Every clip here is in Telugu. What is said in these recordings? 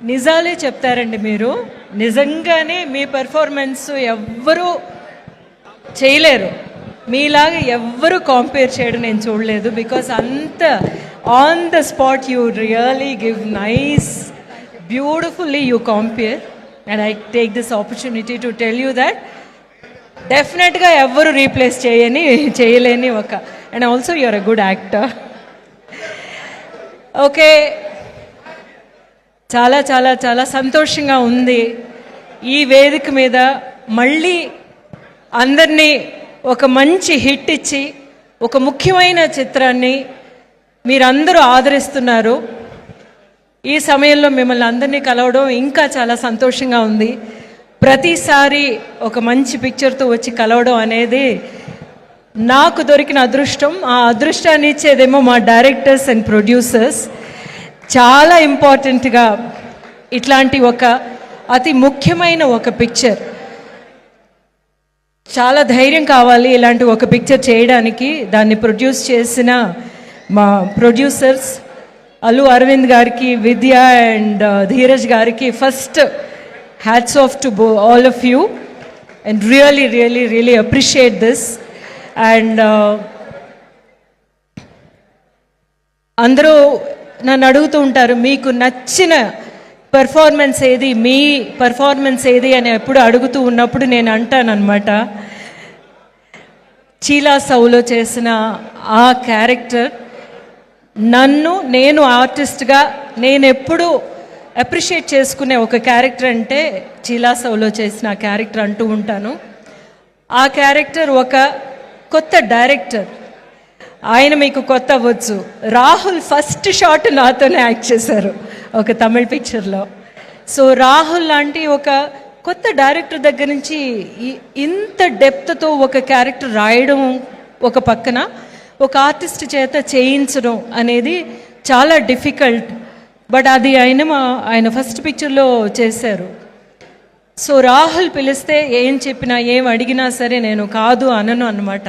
నిజాలే చెప్తారండి మీరు. నిజంగానే మీ పెర్ఫార్మెన్స్ ఎవ్వరూ చేయలేరు. మీలాగా ఎవ్వరు కాంపేర్ చేయడం నేను చూడలేదు బికాస్ అంత on the spot you really give nice beautifully you compare and I take this opportunity to tell you that డెఫినెట్గా ఎవ్వరు రీప్లేస్ చేయని చేయలేని ఒక and also you are a good actor okay చాలా చాలా చాలా సంతోషంగా ఉంది. ఈ వేదిక మీద మళ్ళీ అందరినీ ఒక మంచి హిట్ ఇచ్చి ఒక ముఖ్యమైన చిత్రాన్ని మీరందరూ ఆదరిస్తున్నారు. ఈ సమయంలో మిమ్మల్ని అందరినీ కలవడం ఇంకా చాలా సంతోషంగా ఉంది. ప్రతిసారి ఒక మంచి పిక్చర్తో వచ్చి కలవడం అనేది నాకు దొరికిన అదృష్టం. ఆ అదృష్టాన్ని ఇచ్చేదేమో మా డైరెక్టర్స్ అండ్ ప్రొడ్యూసర్స్. చాలా ఇంపార్టెంట్గా ఇట్లాంటి ఒక అతి ముఖ్యమైన ఒక పిక్చర్. చాలా ధైర్యం కావాలి ఇలాంటి ఒక పిక్చర్ చేయడానికి. దాన్ని ప్రొడ్యూస్ చేసిన మా ప్రొడ్యూసర్స్ అల్లు అరవింద్ గారికి విద్య అండ్ ధీరజ్ గారికి first hats off to bow all of you. And really really really appreciate this. And అందరూ నన్ను అడుగుతూ ఉంటారు మీకు నచ్చిన పెర్ఫార్మెన్స్ ఏది? మీ పెర్ఫార్మెన్స్ ఏది? అని ఎప్పుడు అడుగుతూ ఉన్నప్పుడు నేను అంటానన్నమాట. చీలా సౌలో చేసిన ఆ క్యారెక్టర్ నన్ను నేను ఆర్టిస్ట్గా నేను ఎప్పుడు అప్రిషియేట్ చేసుకునే ఒక క్యారెక్టర్ అంటే చీలా సౌలో చేసిన క్యారెక్టర్ అంటూ ఉంటాను. ఆ క్యారెక్టర్ ఒక కొత్త డైరెక్టర్ ఆయన మీకు కొత్త అవ్వచ్చు రాహుల్ ఫస్ట్ షాట్ నాతోనే యాక్ట్ చేశారు ఒక తమిళ్ పిక్చర్లో సో రాహుల్ లాంటి ఒక కొత్త డైరెక్టర్ దగ్గర నుంచి ఇంత డెప్త్తో ఒక క్యారెక్టర్ రాయడం ఒక పక్కన ఒక ఆర్టిస్ట్ చేత చేయించడం అనేది చాలా డిఫికల్ట్ బట్ అది ఆయన మా- ఆయన ఫస్ట్ పిక్చర్లో చేశారు. సో రాహుల్ పిలిస్తే ఏం చెప్పినా ఏం అడిగినా సరే నేను కాదు అనను అనమాట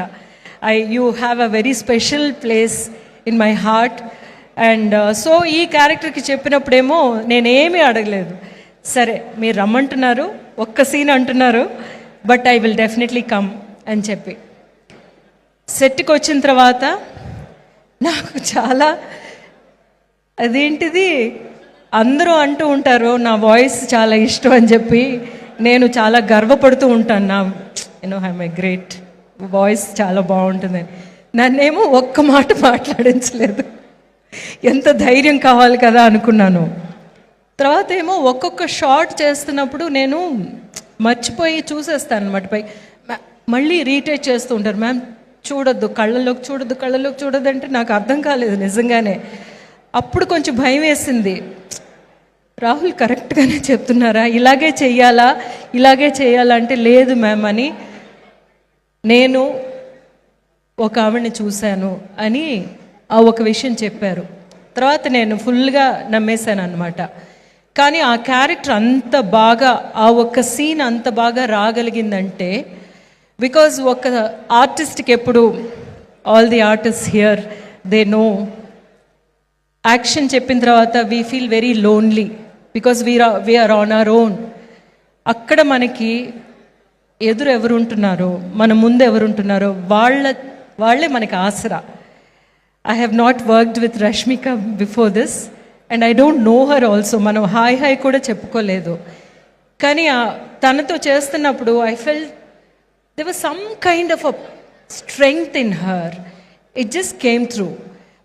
I you have a very special place in my heart and so ఈ క్యారెక్టర్కి చెప్పినప్పుడేమో నేనేమీ అడగలేదు. సరే మీరు రమ్మంటున్నారు ఒక్క సీన్ అంటున్నారు but I will definitely come అని చెప్పి. సెట్కి వచ్చిన తర్వాత నాకు చాలా అదేంటిది అందరూ అంటూ ఉంటారు నా వాయిస్ చాలా ఇష్టం అని చెప్పి నేను చాలా గర్వపడుతూ ఉంటాను. నా you know have a great voice చాలా బాగుంటుంది. నన్నేమో ఒక్క మాట మాట్లాడించలేదు. ఎంత ధైర్యం కావాలి కదా అనుకున్నాను. తర్వాత ఏమో ఒక్కొక్క షార్ట్ చేస్తున్నప్పుడు నేను మర్చిపోయి చూసేస్తాను అనమాట పై మళ్ళీ రీటైట్ చేస్తూ ఉంటారు. మ్యామ్ చూడొద్దు కళ్ళలోకి చూడొద్దు కళ్ళలోకి చూడొద్దు అంటే నాకు అర్థం కాలేదు నిజంగానే. అప్పుడు కొంచెం భయం వేసింది. రాహుల్ కరెక్ట్గానే చెప్తున్నారా? ఇలాగే చెయ్యాలా? ఇలాగే చేయాలంటే లేదు మ్యామ్ అని నేను ఒక ఆవిడని చూశాను అని ఆ ఒక విషయం చెప్పారు. తర్వాత నేను ఫుల్గా నమ్మేశాను అనమాట కానీ ఆ క్యారెక్టర్ అంత బాగా ఆ ఒక్క సీన్ అంత బాగా రాగలిగిందంటే బికాజ్ ఒక ఆర్టిస్ట్కి ఎప్పుడు all the artist hear they know. Action చెప్పిన తర్వాత we feel very lonely because we are we are on our own. అక్కడ మనకి ఎదురు ఎవరు ఉంటున్నారో మన ముందు ఎవరు ఉంటున్నారో వాళ్ళ వాళ్ళే మనకి ఆసరా. I have not worked with Rashmika before this and I don't know her also మనం హాయ్ హాయ్ కూడా చెప్పుకోలేదు. కానీ తనతో చేస్తున్నప్పుడు I felt there was some kind of a strength in her it just came through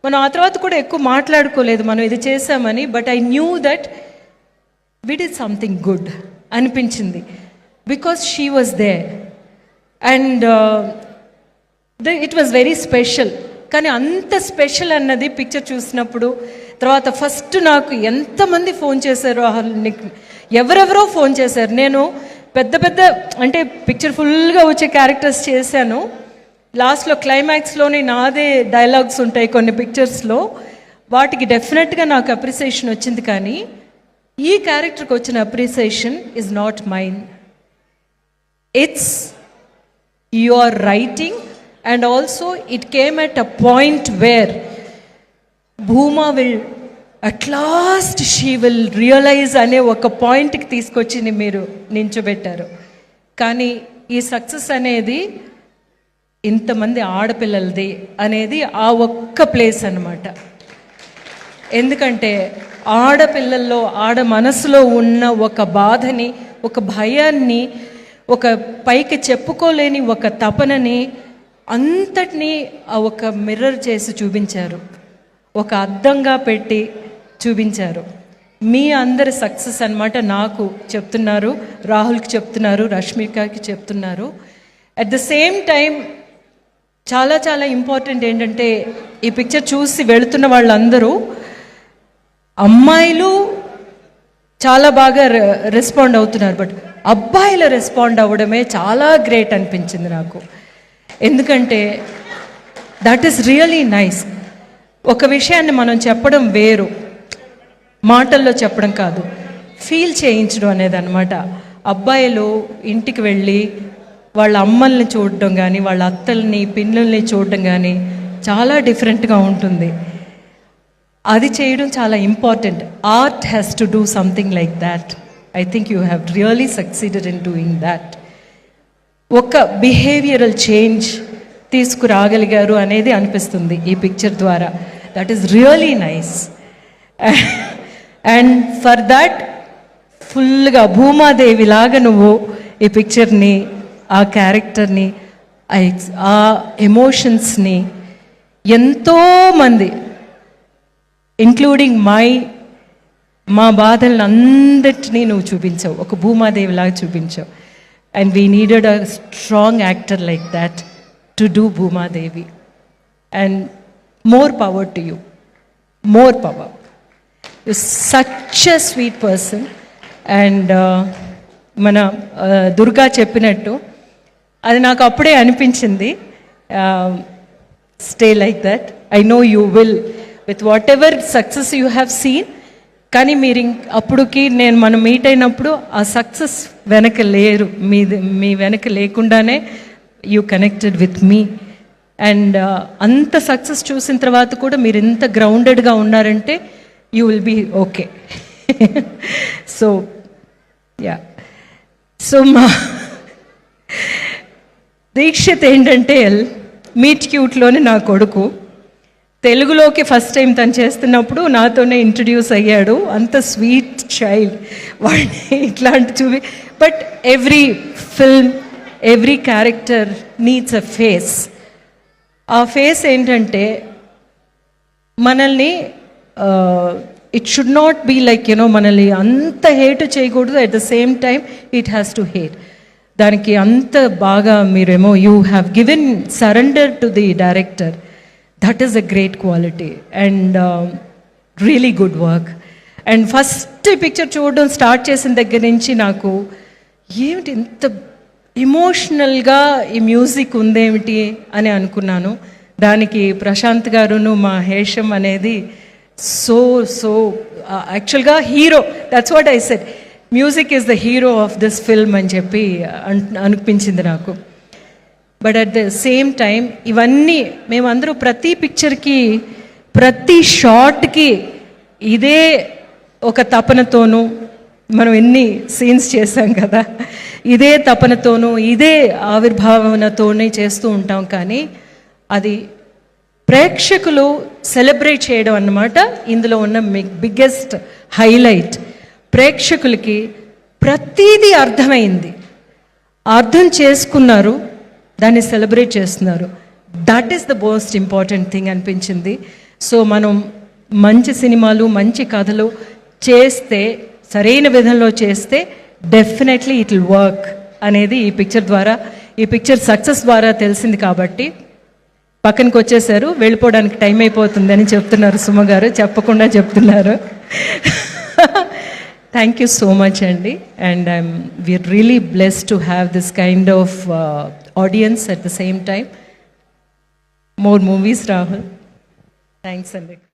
మనం ఆ తర్వాత కూడా ఎక్కువ మాట్లాడుకోలేదు మనం ఇది చేసామని but I knew that we is something good అనిపించింది. Because she was there and it was very special కానీ అంత స్పెషల్ అన్నది పిక్చర్ చూసినప్పుడు తర్వాత ఫస్ట్ నాకు ఎంతమంది ఫోన్ చేశారో ఎవరెవరో ఫోన్ చేశారు. నేను పెద్ద పెద్ద అంటే పిక్చర్ ఫుల్గా వచ్చే క్యారెక్టర్స్ చేశాను. లాస్ట్లో క్లైమాక్స్లోని నాదే డైలాగ్స్ ఉంటాయి కొన్ని పిక్చర్స్లో వాటికి డెఫినెట్గా నాకు అప్రిసియేషన్ వచ్చింది కానీ ఈ క్యారెక్టర్కి వచ్చిన appreciation is not mind it's your writing and also it came at a point where Bhuma will at last she will realise అనే ఒక పాయింట్కి తీసుకొచ్చి మీరు నించోబెట్టారు. కానీ ఈ సక్సెస్ అనేది ఇంతమంది ఆడపిల్లలది అనేది ఆ ఒక్క ప్లేస్ అన్నమాట. ఎందుకంటే ఆడపిల్లల్లో ఆడ మనసులో ఉన్న ఒక బాధని ఒక భయాన్ని ఒక పైకి చెప్పుకోలేని ఒక తపనని అంతటినీ ఆ ఒక మిర్రర్ చేసి చూపించారు. ఒక అద్దంగా పెట్టి చూపించారు. మీ అందరి సక్సెస్ అన్నమాట నాకు చెప్తున్నారు రాహుల్కి చెప్తున్నారు రష్మికకి చెప్తున్నారు. అట్ ద సేమ్ టైం చాలా చాలా ఇంపార్టెంట్ ఏంటంటే ఈ పిక్చర్ చూసి వెళుతున్న వాళ్ళందరూ అమ్మాయిలు చాలా బాగా రెస్పాండ్ అవుతున్నారు. బట్ అబ్బాయిలు రెస్పాండ్ అవ్వడమే చాలా గ్రేట్ అనిపించింది నాకు. ఎందుకంటే దట్ ఈస్ రియలీ నైస్ ఒక విషయాన్ని మనం చెప్పడం వేరు. మాటల్లో చెప్పడం కాదు. ఫీల్ చేయించడం అనేది అనమాట అబ్బాయిలు ఇంటికి వెళ్ళి వాళ్ళ అమ్మల్ని చూడడం కానీ వాళ్ళ అత్తల్ని పిన్నుల్ని చూడడం కానీ చాలా డిఫరెంట్గా ఉంటుంది. అది చేయడం చాలా important art has to do something like that I think you have really succeeded in doing that ఒక బిహేవియరల్ చేంజ్ తీసుకురాగలిగారు అనేది అనిపిస్తుంది ఈ పిక్చర్ ద్వారా. That is really nice and for that ఫుల్గా భూమాదేవి లాగా నువ్వు ఈ పిక్చర్ని ఆ క్యారెక్టర్ని ఆ ఎమోషన్స్ని ఎంతోమంది ఇంక్లూడింగ్ మై మా బాధలను అందరినీ నువ్వు చూపించావు. ఒక భూమాదేవి లాగా చూపించావు. And we needed a strong actor like that to do Bhumadevi. And more power to you more power you such a sweet person and uh, మన uh, దుర్గా చెప్పినట్టు అది నాకు అప్పుడే అనిపించింది. Stay like that I know you will with whatever success you have seen కానీ మీరు ఇంక్ అప్పుడుకి నేను మనం మీట్ అయినప్పుడు ఆ సక్సెస్ వెనక లేరు. మీ మీ వెనక లేకుండానే యూ కనెక్టెడ్ విత్ మీ అండ్ అంత సక్సెస్ చూసిన తర్వాత కూడా మీరు ఎంత గ్రౌండెడ్గా ఉన్నారంటే you will be okay so yeah so మా దీక్షిత్ ఏంటంటే మీట్ క్యూట్లోనే నా కొడుకు. తెలుగులోకి ఫస్ట్ టైం తను చేస్తున్నప్పుడు నాతోనే ఇంట్రడ్యూస్ అయ్యాడు. అంత స్వీట్ చైల్డ్ వాడిని ఇట్లాంటి చూపి but every film every character needs a face ఆ ఫేస్ ఏంటంటే మనల్ని it should not be like you know మనల్ని అంత హేట్ చేయకూడదు. At the same time it has to hate దానికి అంత బాగా మీరేమో you have given surrender to the director that is a great quality and really good work and first picture చూడడం స్టార్ట్ చేసిన దగ్గర నుంచి నాకు ఏమిటి ఇంత ఇమోషనల్గా ఈ మ్యూజిక్ ఉందేమిటి? అని అనుకున్నాను. దానికి ప్రశాంత్ గారును మా హేషం అనేది సో సో యాక్చువల్గా hero that's what I said music is the hero of this film అని చెప్పి uh, అనిపించింది నాకు. But at the same time ఇవన్నీ మేమందరూ ప్రతి పిక్చర్కి ప్రతి షార్ట్కి ఇదే ఒక తపనతోనూ మనం ఎన్ని సీన్స్ చేశాం కదా ఇదే తపనతోనూ ఇదే ఆవిర్భావనతోనే చేస్తూ ఉంటాం కానీ అది ప్రేక్షకులు సెలబ్రేట్ చేయడం అన్నమాట. ఇందులో ఉన్న బిగ్గెస్ట్ హైలైట్ ప్రేక్షకులకి ప్రతీది అర్థమైంది. అర్థం చేసుకున్నారు. దాన్ని సెలబ్రేట్ చేస్తున్నారు. That is the most important thing అనిపించింది. సో మనం మంచి సినిమాలు మంచి కథలు చేస్తే సరైన విధంలో చేస్తే డెఫినెట్లీ ఇట్ విల్ వర్క్ అనేది ఈ పిక్చర్ ద్వారా ఈ పిక్చర్ సక్సెస్ ద్వారా తెలిసింది కాబట్టి పక్కనకి వచ్చేసారు. వెళ్ళిపోవడానికి టైం అయిపోతుందని చెప్తున్నారు సుమ గారు. చెప్పకుండా చెప్తున్నారు. థ్యాంక్ యూ సో మచ్ అండి. And I'm we are really bless to have this kind of audience at the same time. More movies, Rahul. Thanks, Alec.